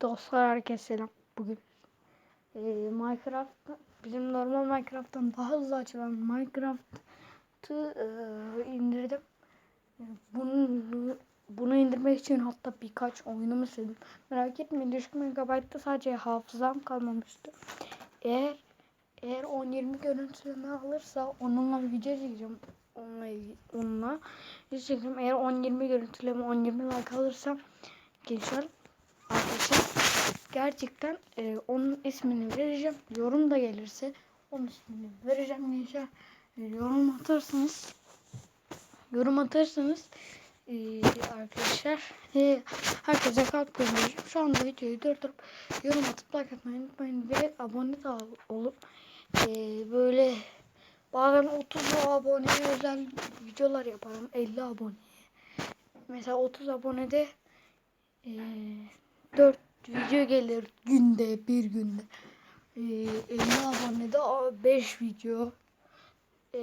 Dostlar herkese selam. Bugün eee, Minecraft bizim normal Minecraft'tan daha hızlı açılan Minecraft'ı eee, indirdim. Eee, Bunu bunu indirmek için hatta birkaç oyunumu sildim. Merak etmeyin düşük megabaytta sadece hafızam kalmamıştı. Eğer eğer 10-20 görüntüleme alırsa onunla video çekeceğim. Onunla, onunla video çekeceğim. Eğer 10-20 görüntüleme 10-20 like alırsam gençler arkadaşlar gerçekten e, onun ismini vereceğim. Yorum da gelirse onun ismini vereceğim gençler. E, yorum atarsanız yorum atarsanız e, arkadaşlar e, herkese kalp göndereceğim. Şu anda videoyu durdurup yorum atıp like atmayı unutmayın ve abone de ol- olup e, böyle bazen 30 aboneye özel videolar yaparım 50 aboneye. Mesela 30 abonede e, 4 video gelir günde bir günde. E, 50 abonede 5 video. E,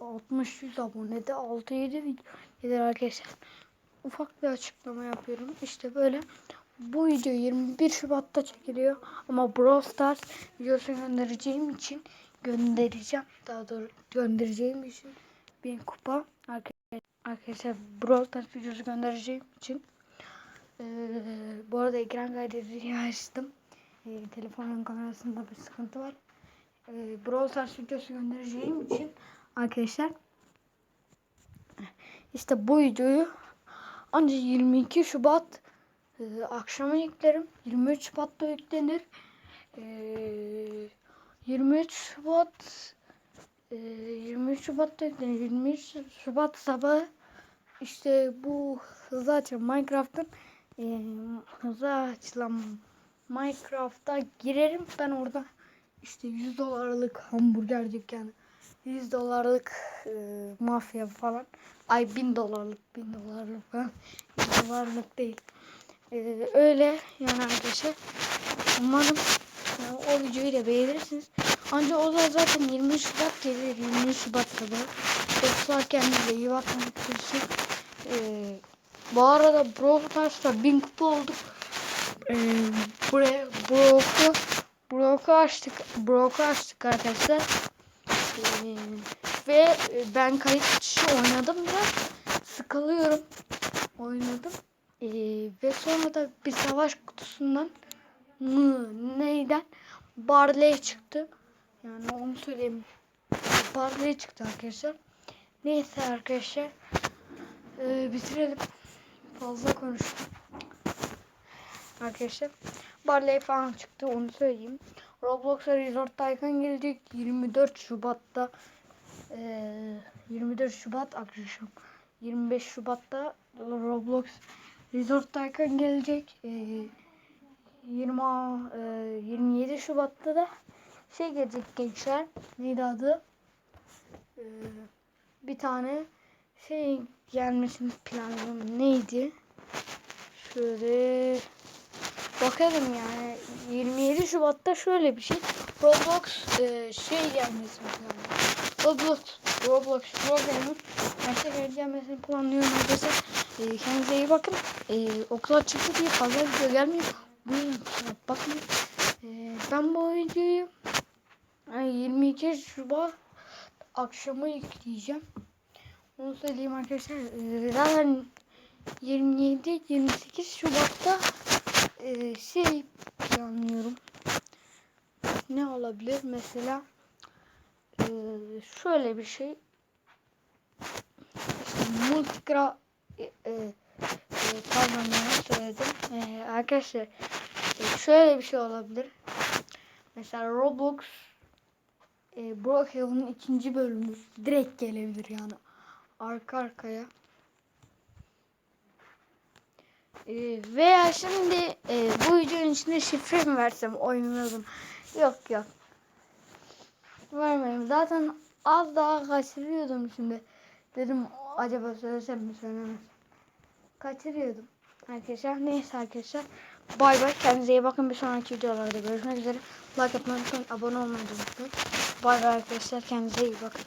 60-100 abonede 6-7 video gelir arkadaşlar. Ufak bir açıklama yapıyorum. İşte böyle. Bu video 21 Şubat'ta çekiliyor. Ama Brawl Stars videosu göndereceğim için göndereceğim. Daha doğru göndereceğim için bir kupa arkadaşlar, arkadaşlar Brawl Stars videosu göndereceğim için ee, bu arada ekran kaydediciyi açtım. Ee, telefonun kamerasında bir sıkıntı var. Ee, Brawl Stars videosu göndereceğim için arkadaşlar işte bu videoyu ancak 22 Şubat e, akşama yüklerim. 23 Şubat'ta yüklenir. Ee, 23 Şubat e, 23 Şubat'ta yüklenir. 23 Şubat sabahı işte bu hızlı açan Minecraft'ın e, hızlı açılan Minecraft'a girerim. Ben orada işte 100 dolarlık hamburger dükkanı, 100 dolarlık e, mafya falan. Ay 1000 dolarlık, 1000 dolarlık falan. 100 dolarlık değil. E, öyle yani arkadaşlar. Umarım yani o videoyu da beğenirsiniz. Ancak o da zaten 20 Şubat gelir. 20 Şubat sabahı. Dostlar kendinize iyi bakın. Görüşürüz. Ee, bu arada Brawl Stars'ta 1000 kupa olduk. Ee, buraya Brock'u Brock'u açtık. Brock'u açtık arkadaşlar. Ee, ve ben kayıt dışı oynadım biraz. Sıkılıyorum. Oynadım. Ee, ve sonra da bir savaş kutusundan mı neyden Barley çıktı. Yani onu söyleyeyim. Barley çıktı arkadaşlar. Neyse arkadaşlar. Ee, bitirelim. Fazla konuştum. Arkadaşlar. Barley falan çıktı onu söyleyeyim. Roblox'a Resort Tycoon gelecek 24 Şubat'ta. Ee, 24 Şubat akşam. 25 Şubat'ta Roblox Resort Tycoon gelecek. Ee, 20 e, 27 Şubat'ta da şey gelecek gençler. Neydi adı? Ee, bir tane şey gelmesini planlıyorum. Neydi? Şöyle bakalım yani 27 Şubat'ta şöyle bir şey. Roblox e, şey gelmesi planlıyorum. Roblox Roblox programının başka gelmesini planlıyorum arkadaşlar. E, kendinize iyi bakın. E, okula çıktı diye fazla video gelmiyor. Buyurun bakın. E, ben bu videoyu yani 22 Şubat akşamı yükleyeceğim. Onu söyleyeyim arkadaşlar. Ee, Zaten 27-28 Şubat'ta e, şey planlıyorum. Ne olabilir? Mesela e, şöyle bir şey. İşte multikra e, e, pardon yanlış söyledim. E, arkadaşlar e, şöyle bir şey olabilir. Mesela Roblox e, Brookhaven'ın ikinci bölümü direkt gelebilir yani arka arkaya. E, veya şimdi e, bu videonun içinde şifre mi versem oynayalım. Yok yok. Vermeyeyim. Zaten az daha kaçırıyordum şimdi. Dedim acaba söylesem mi söylemesem. Kaçırıyordum. Arkadaşlar neyse arkadaşlar. Bay bay. Kendinize iyi bakın. Bir sonraki videolarda görüşmek üzere. Like atmayı unutmayın. Abone olmayı unutmayın. Bay bay arkadaşlar. Kendinize iyi bakın.